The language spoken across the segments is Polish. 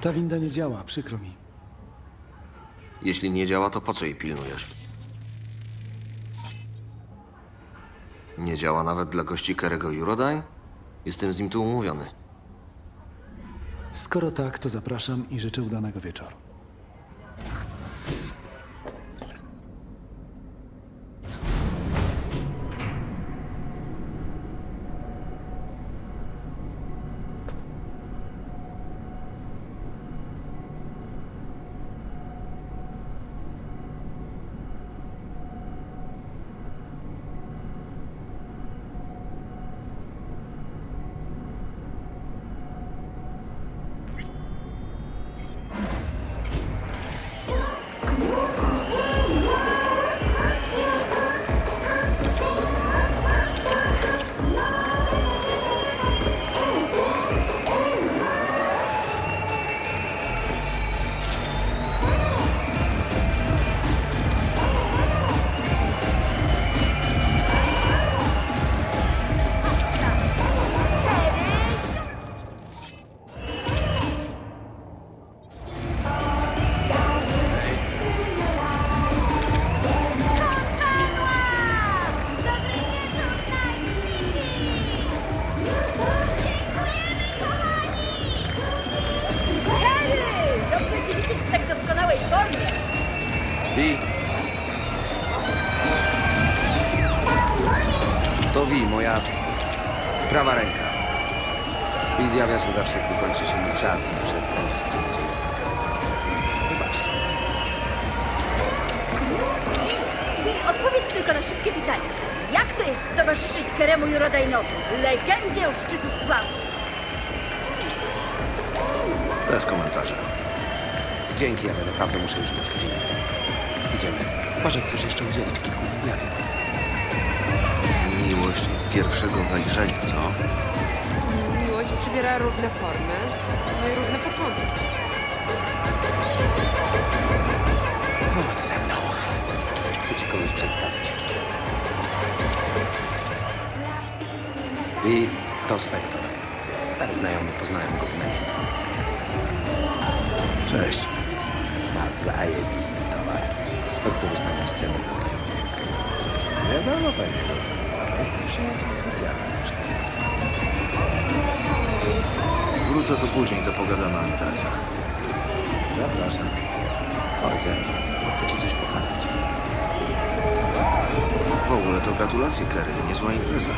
Ta winda nie działa, przykro mi. Jeśli nie działa, to po co jej pilnujesz? Nie działa nawet dla gości Kerego Eurodyne? Jestem z nim tu umówiony. Skoro tak, to zapraszam i życzę udanego wieczoru. Wi zjawia się zawsze, gdy kończy się mój czas i muszę indziej. Wybaczcie. Wi, odpowiedz tylko na szybkie pytanie. Jak to jest towarzyszyć Keremu Jurodajnowi, legendzie u szczytu sławy? Bez komentarza. Dzięki, ale naprawdę muszę już być gdzie. Idziemy. Chyba, że chcesz jeszcze udzielić kilku wywiadów. Miłość od pierwszego wejrzenia, co? Przybiera różne formy, no i różne początki. Chodź ze mną. Chcę ci kogoś przedstawić. I to Spector. Stary znajomy, poznałem go w Memphis. Cześć. Ma zajebisty towar. Spector ustawiasz cenę dla znajomych. Wiadomo, panie. Jest przyjaciół specjalny Wrócę tu później, to pogadamy o interesach. Zapraszam. Chodź ze mną. Chcę ci coś pokazać. W ogóle to gratulacje, Kerry. Niezła impreza.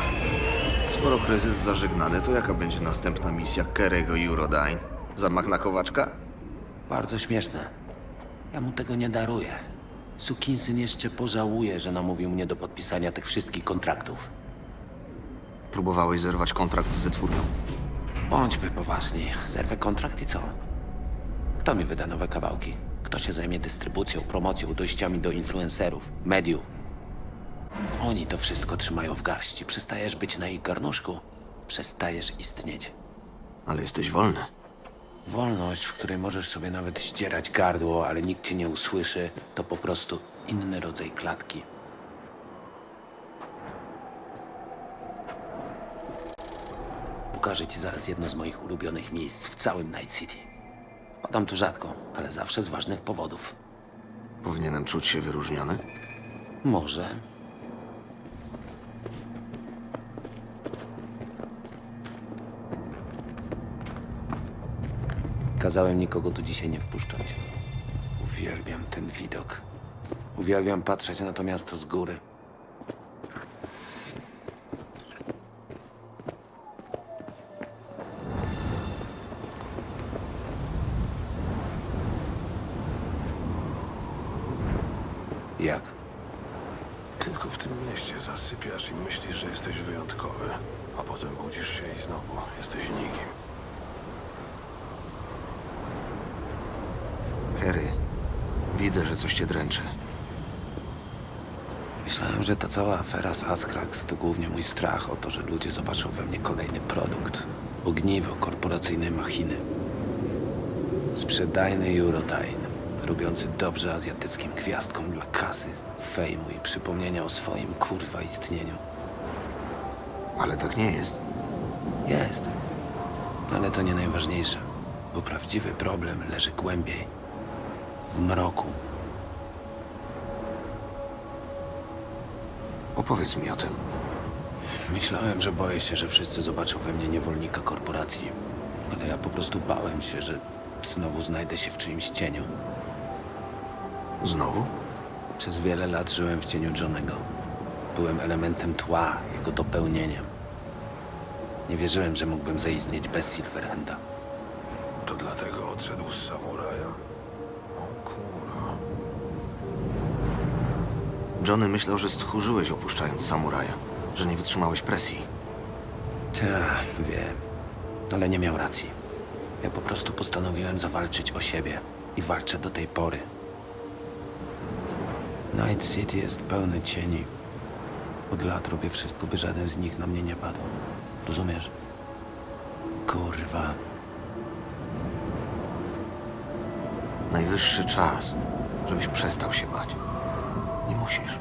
Skoro kryzys zażegnany, to jaka będzie następna misja Kerego Eurodyne? Zamach na Kowaczka? Bardzo śmieszne. Ja mu tego nie daruję. Sukinsyn jeszcze pożałuje, że namówił mnie do podpisania tych wszystkich kontraktów. Próbowałeś zerwać kontrakt z wytwórnią. Bądźmy poważni. Zerwę kontrakt i co? Kto mi wyda nowe kawałki? Kto się zajmie dystrybucją, promocją, dojściami do influencerów, mediów? Oni to wszystko trzymają w garści. Przestajesz być na ich garnuszku, przestajesz istnieć. Ale jesteś wolny. Wolność, w której możesz sobie nawet ścierać gardło, ale nikt cię nie usłyszy, to po prostu inny rodzaj klatki. Pokażę ci zaraz jedno z moich ulubionych miejsc w całym Night City. Wpadam tu rzadko, ale zawsze z ważnych powodów. Powinienem czuć się wyróżniony? Może. Kazałem nikogo tu dzisiaj nie wpuszczać. Uwielbiam ten widok. Uwielbiam patrzeć na to miasto z góry. Jak? Tylko w tym mieście zasypiasz i myślisz, że jesteś wyjątkowy, a potem budzisz się i znowu jesteś nikim. Kerry, widzę, że coś cię dręczy. Myślałem, że ta cała afera z Askrax to głównie mój strach o to, że ludzie zobaczą we mnie kolejny produkt. Ogniwo korporacyjnej machiny. Sprzedajny Eurodyne, robiący dobrze azjatyckim gwiazdkom dla kasy, fejmu i przypomnienia o swoim kurwa istnieniu. Ale tak nie jest. Jest. Ale to nie najważniejsze. Bo prawdziwy problem leży głębiej. W mroku. Opowiedz mi o tym. Myślałem, że boję się, że wszyscy zobaczą we mnie niewolnika korporacji. Ale ja po prostu bałem się, że znowu znajdę się w czyimś cieniu. Znowu? Przez wiele lat żyłem w cieniu Johnego. Byłem elementem tła, jego dopełnieniem. Nie wierzyłem, że mógłbym zaistnieć bez Silverhanda. To dlatego odszedł z samuraja. Johnny myślał, że stchórzyłeś opuszczając samuraja, że nie wytrzymałeś presji. Tak, wiem. Ale nie miał racji. Ja po prostu postanowiłem zawalczyć o siebie. I walczę do tej pory. Night City jest pełny cieni. Od lat robię wszystko, by żaden z nich na mnie nie padł. Rozumiesz? Kurwa. Najwyższy czas, żebyś przestał się bać. Musisz.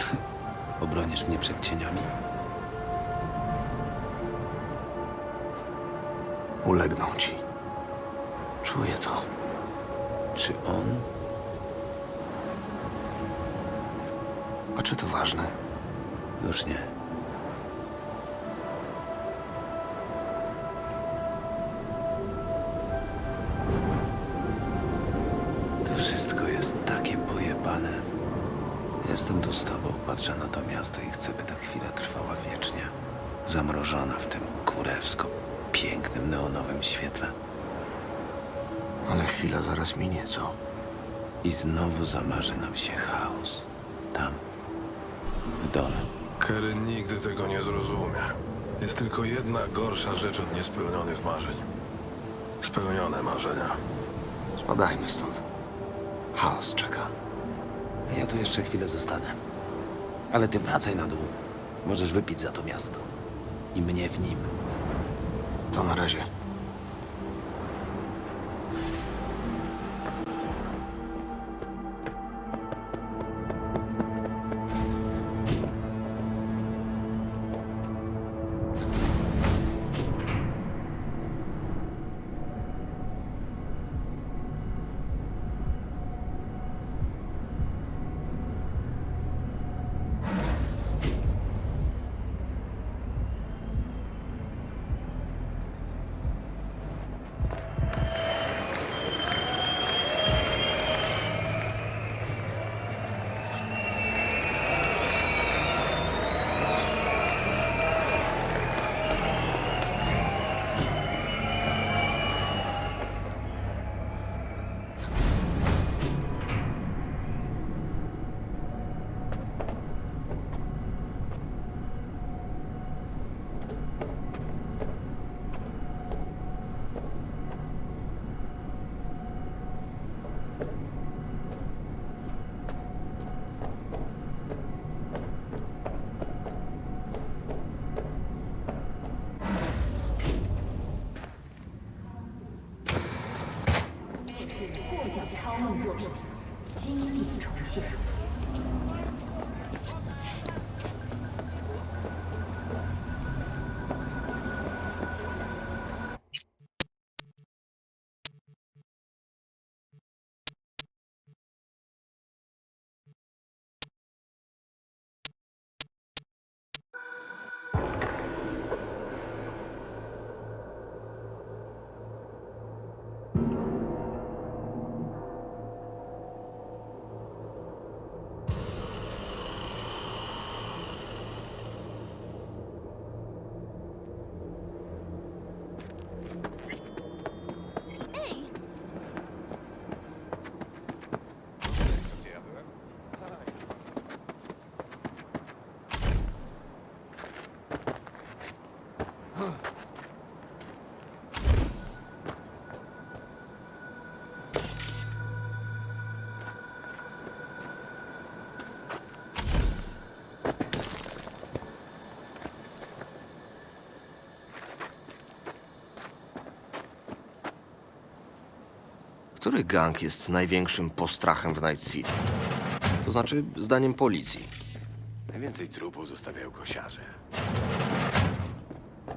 Obronisz mnie przed cieniami? Ulegną ci. Czuję to. Czy on? A czy to ważne? Już nie. Jestem tu z tobą, patrzę na to miasto i chcę, by ta chwila trwała wiecznie. Zamrożona w tym kurewsko pięknym neonowym świetle. Ale chwila zaraz minie, co? I znowu zamarzy nam się chaos. Tam, w dole. Kerry nigdy tego nie zrozumie. Jest tylko jedna gorsza rzecz od niespełnionych marzeń. Spełnione marzenia. Spadajmy stąd. Chaos czeka. Ja tu jeszcze chwilę zostanę. Ale ty wracaj na dół. Możesz wypić za to miasto. I mnie w nim. To na razie. Który gang jest największym postrachem w Night City? To znaczy, zdaniem policji. Najwięcej trupów zostawiają kosiarze.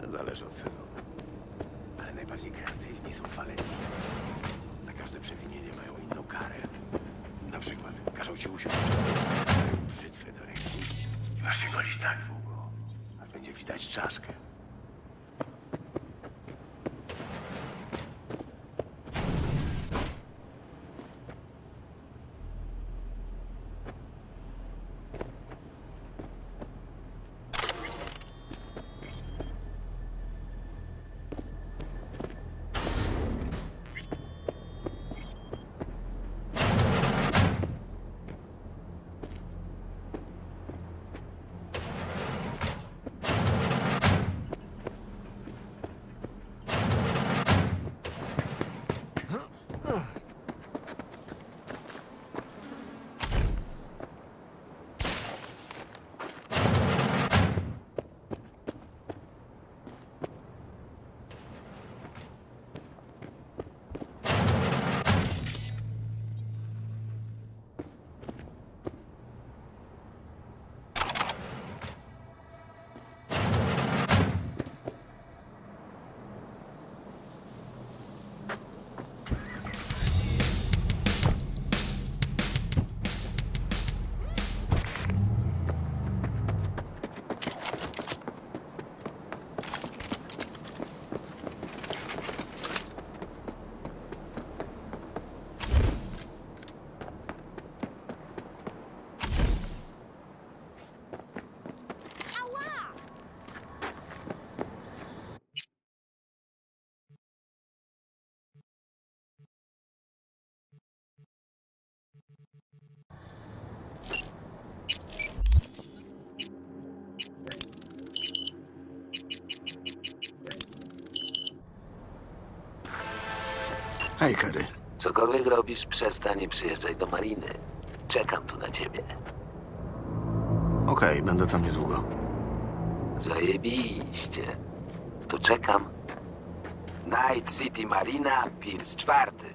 Zależy od sezonu. Ale najbardziej kreatywni są walentni. Za każde przewinienie mają inną karę. Na przykład każą ci usiąść przed dają brzytwę do ręki masz się golić tak długo, aż będzie widać czaszkę. Hej, Kerry. Cokolwiek robisz, przestań i przyjeżdżaj do mariny. Czekam tu na ciebie. Okej, będę tam niedługo. Zajebiście. To czekam. Night City Marina, Piers czwarty.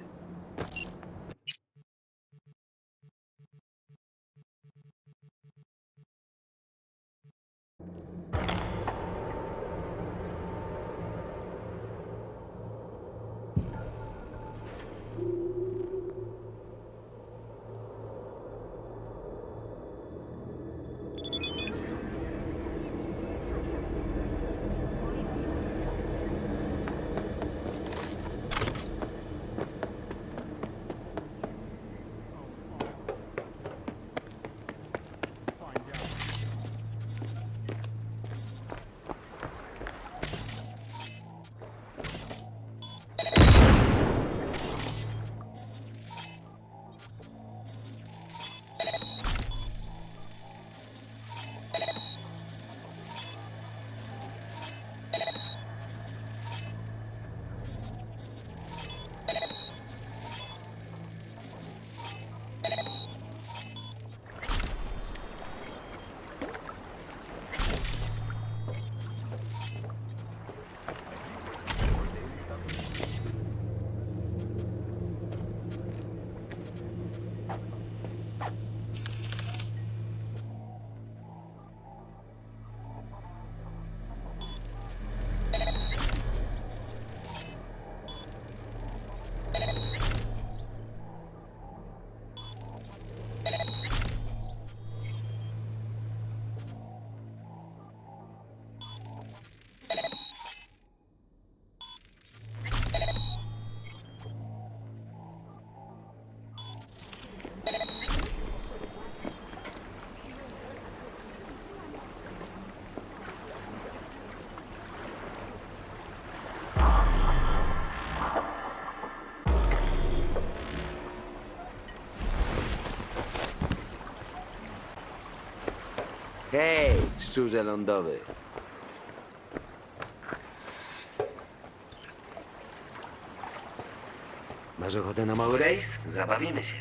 Szczurze lądowy. Masz ochotę na mały rejs? Zabawimy się.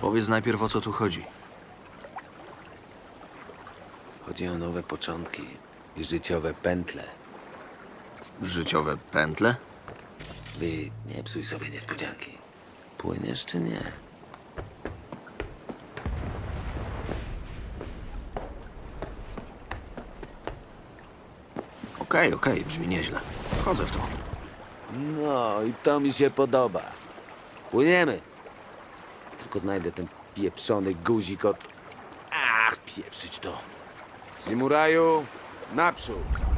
Powiedz najpierw, o co tu chodzi. Chodzi o nowe początki i życiowe pętle. Życiowe pętle? Wy nie psuj sobie niespodzianki. Płyniesz czy nie? Okej, okej, brzmi nieźle. Wchodzę w to. No i to mi się podoba. Płyniemy. Tylko znajdę ten pieprzony guzik od... Ach, pieprzyć to. Zimuraju, naprzód.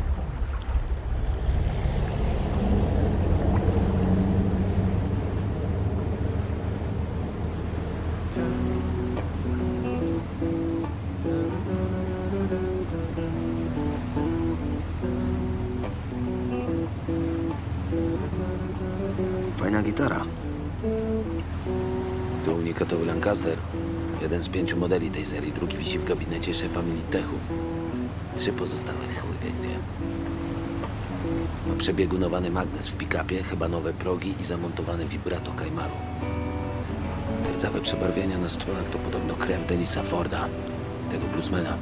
Z pięciu modeli tej serii. Drugi wisi w gabinecie szefa Militechu. Trzy pozostałe chuj wie gdzie. Ma przebiegunowany magnes w pick-upie, chyba nowe progi i zamontowany vibrato Kaimaru. Te rdzawe przebarwienia na stronach to podobno krew Denisa Forda, tego bluesmana.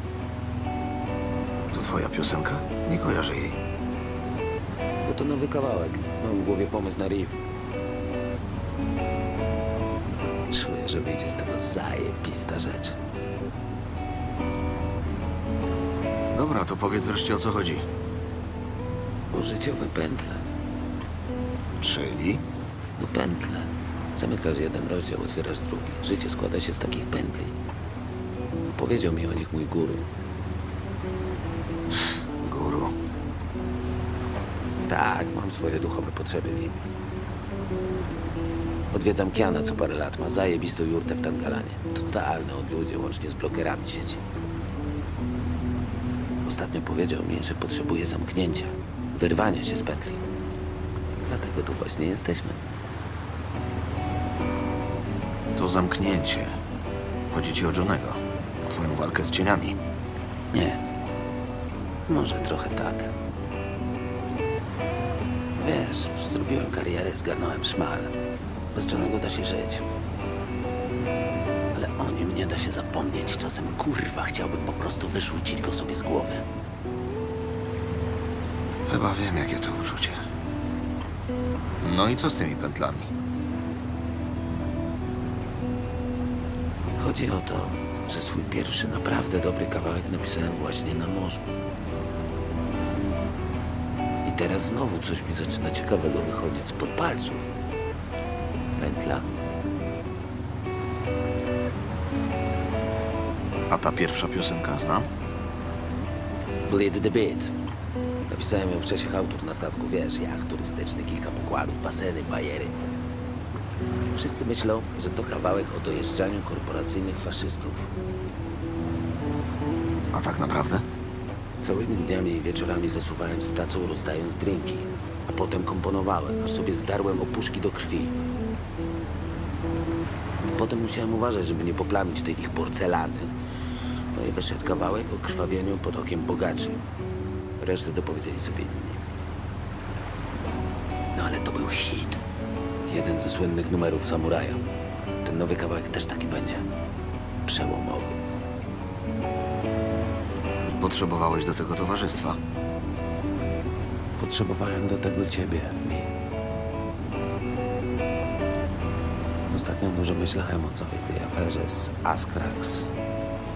To twoja piosenka? Nie kojarzę jej. Bo to nowy kawałek. Mam w głowie pomysł na riff. Czuję, że wyjdzie z tego zajebista rzecz. Dobra, to powiedz wreszcie o co chodzi. O życiowe pętle. Czyli? No pętle. Zamykasz jeden rozdział, otwierasz drugi. Życie składa się z takich pętli. Powiedział mi o nich mój guru. Guru. Tak, mam swoje duchowe potrzeby w. Odwiedzam Kiana co parę lat. Ma zajebistą jurtę w Tangalanie. Totalne odludzie, łącznie z blokerami sieci. Ostatnio powiedział mi, że potrzebuje zamknięcia. Wyrwania się z pętli. Dlatego tu właśnie jesteśmy. To zamknięcie. Chodzi ci o Johnego. O twoją walkę z cieniami. Nie. Może trochę tak. Wiesz, zrobiłem karierę, zgarnąłem szmal. Bez Johnego da się żyć. Ale o nim nie da się zapomnieć. Czasem kurwa chciałbym po prostu wyrzucić go sobie z głowy. Chyba wiem, jakie to uczucie. No i co z tymi pętlami? Chodzi o to, że swój pierwszy naprawdę dobry kawałek napisałem właśnie na morzu. I teraz znowu coś mi zaczyna ciekawego wychodzić spod palców. Pętla. A ta pierwsza piosenka znam? Bleed the Beat. Napisałem ją w Czesiach autor na statku, wiesz, jacht turystyczny, kilka pokładów, baseny, bajery. Wszyscy myślą, że to kawałek o dojeżdżaniu korporacyjnych faszystów. A tak naprawdę? Całymi dniami i wieczorami zasuwałem z tacą, rozdając drinki. A potem komponowałem, aż sobie zdarłem opuszki do krwi. Potem musiałem uważać, żeby nie poplamić tej ich porcelany. No i wyszedł kawałek o krwawieniu pod okiem bogaczy. Resztę dopowiedzieli sobie inni. No ale to był hit. Jeden ze słynnych numerów Samuraja. Ten nowy kawałek też taki będzie. Przełomowy. I potrzebowałeś do tego towarzystwa. Potrzebowałem do tego ciebie, mi. Ostatnio dużo myślałem o całej tej aferze z Askrax,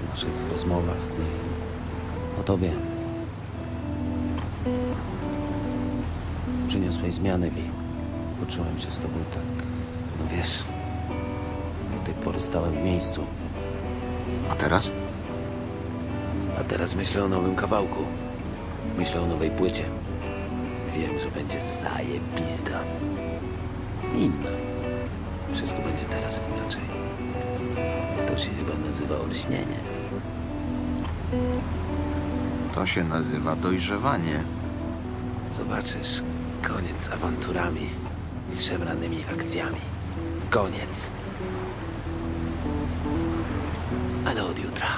o naszych rozmowach, no i o tobie. Przyniosłeś zmiany, Mi. Poczułem się z tobą tak, no wiesz, do tej pory stałem w miejscu, A teraz? a teraz myślę o nowym kawałku. Myślę o nowej płycie. Wiem, że będzie zajebista. Inna. Wszystko będzie teraz inaczej. To się chyba nazywa olśnienie. To się nazywa dojrzewanie. Zobaczysz, koniec z awanturami, z szemranymi akcjami. Koniec. Ale od jutra.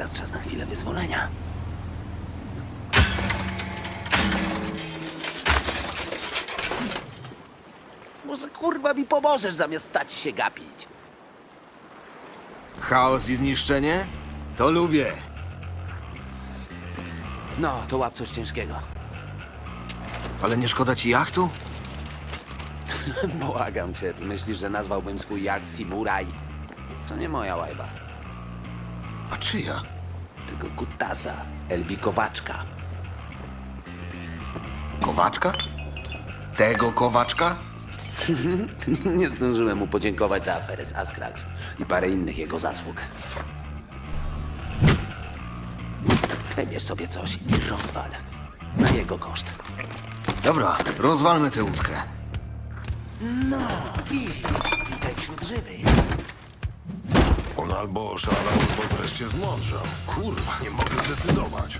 Teraz czas na chwilę wyzwolenia. Może kurwa mi pomożesz zamiast stać się gapić. Chaos i zniszczenie? To lubię. No, to łap coś ciężkiego. Ale nie szkoda ci jachtu? Błagam cię, myślisz, że nazwałbym swój jacht Simuraj? To nie moja łajba, A czyja? tylko kutasa, Elbi Kowaczka. Kowaczka? Tego kowaczka? Nie zdążyłem mu podziękować za aferę z Askrax i parę innych jego zasług. Wybierz sobie coś i rozwal. Na jego koszt. Dobra, rozwalmy tę łódkę. No, wi, witaj wśród żywych. Albo oszalał, albo wreszcie zmądrzał. Kurwa, nie mogę zdecydować.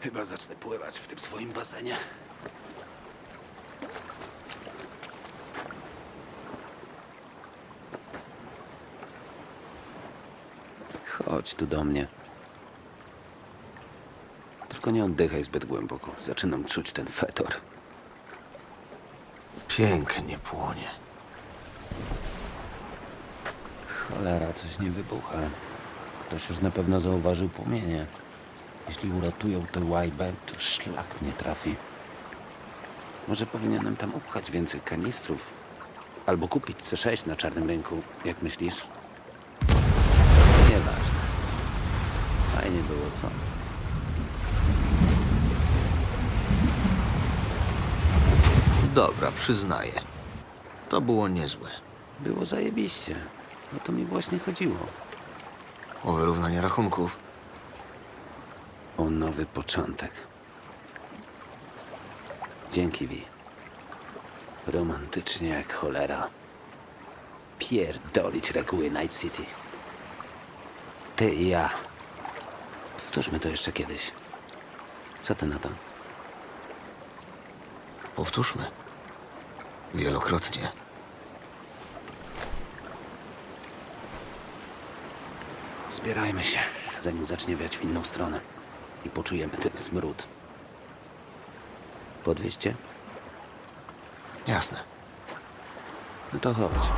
Chyba zacznę pływać w tym swoim basenie. Chodź tu do mnie. Tylko nie oddychaj zbyt głęboko. Zaczynam czuć ten fetor. Pięknie płonie. Cholera, coś nie wybucha. Ktoś już na pewno zauważył płomienie. Jeśli uratują tę łajbę, to szlak mnie trafi. Może powinienem tam upchać więcej kanistrów. Albo kupić C6 na czarnym rynku. Jak myślisz? Nieważne. Fajnie było, co? Dobra, przyznaję. To było niezłe. Było zajebiście. O to mi właśnie chodziło. O wyrównanie rachunków. O nowy początek. Dzięki, Vi. Romantycznie jak cholera. Pierdolić reguły Night City. Ty i ja. Powtórzmy to jeszcze kiedyś. Co ty na to? Powtórzmy. Wielokrotnie. Zbierajmy się, zanim zacznie wiać w inną stronę. I poczujemy ten smród. Podwieźcie? Jasne. No to chodź.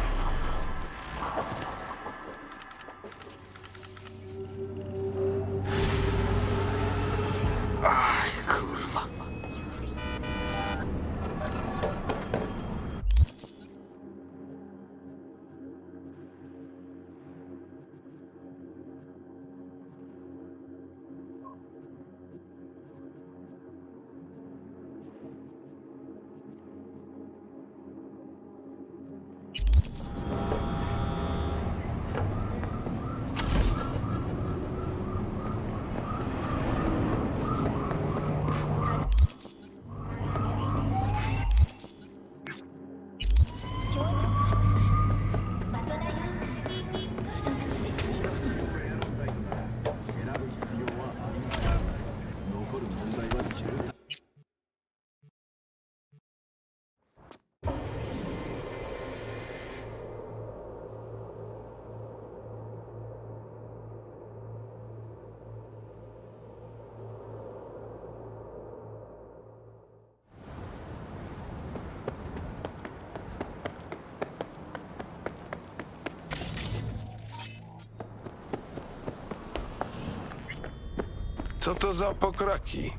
Co to za pokraki?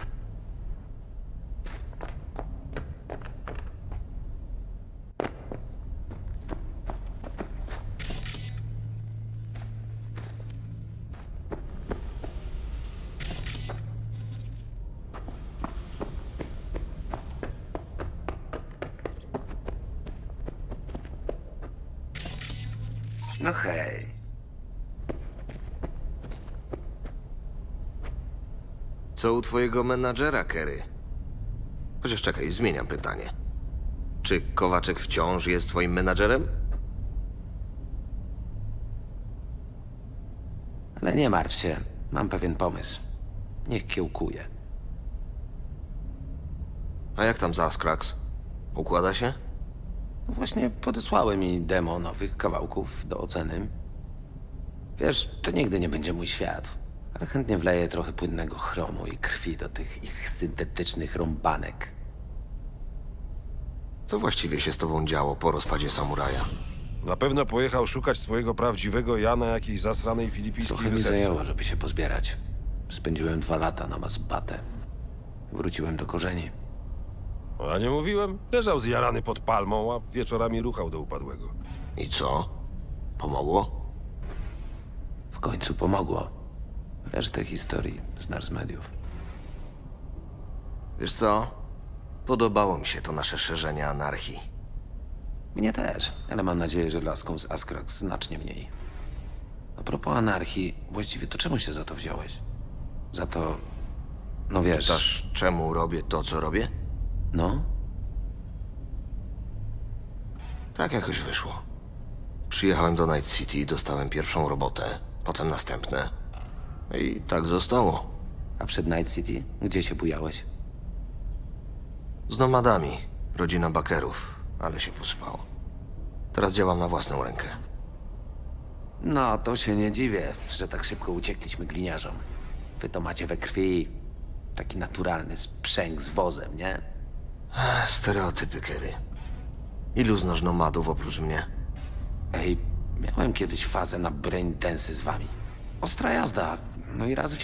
No hej. Co u twojego menadżera, Kerry? Chociaż czekaj, zmieniam pytanie. Czy Kowaczek wciąż jest twoim menadżerem? Ale nie martw się, mam pewien pomysł. Niech kiełkuje. A jak tam Zaskrax? Układa się? Właśnie podesłały mi demo nowych kawałków do oceny. Wiesz, to nigdy nie będzie mój świat, ale chętnie wleję trochę płynnego chromu i krwi do tych ich syntetycznych rąbanek. Co właściwie się z tobą działo po rozpadzie samuraja? Na pewno pojechał szukać swojego prawdziwego ja na jakiejś zasranej filipijskiej Trochę mi zajęło, żeby się pozbierać. Spędziłem dwa lata na Masbatę. Wróciłem do korzeni. A nie mówiłem? Leżał zjarany pod palmą, a wieczorami ruchał do upadłego. I co? Pomogło? W końcu pomogło. Resztę historii znasz z mediów. Wiesz co? Podobało mi się to nasze szerzenie anarchii. Mnie też, ale mam nadzieję, że laską z Askrax znacznie mniej. A propos anarchii, właściwie to czemu się za to wziąłeś? Za to... No wiesz... Pytasz, czemu robię to, co robię? No? Tak jakoś wyszło. Przyjechałem do Night City i dostałem pierwszą robotę, potem następne. I tak zostało. A przed Night City? Gdzie się bujałeś? Z nomadami, rodzina bakerów, ale się posypało. Teraz działam na własną rękę. No, to się nie dziwię, że tak szybko uciekliśmy gliniarzom. Wy to macie we krwi taki naturalny sprzęg z wozem, nie? Ech, Stereotypy, Kerry. Ilu znasz nomadów oprócz mnie? Ej, miałem kiedyś fazę na brain dance z wami. Ostra jazda, no i raz w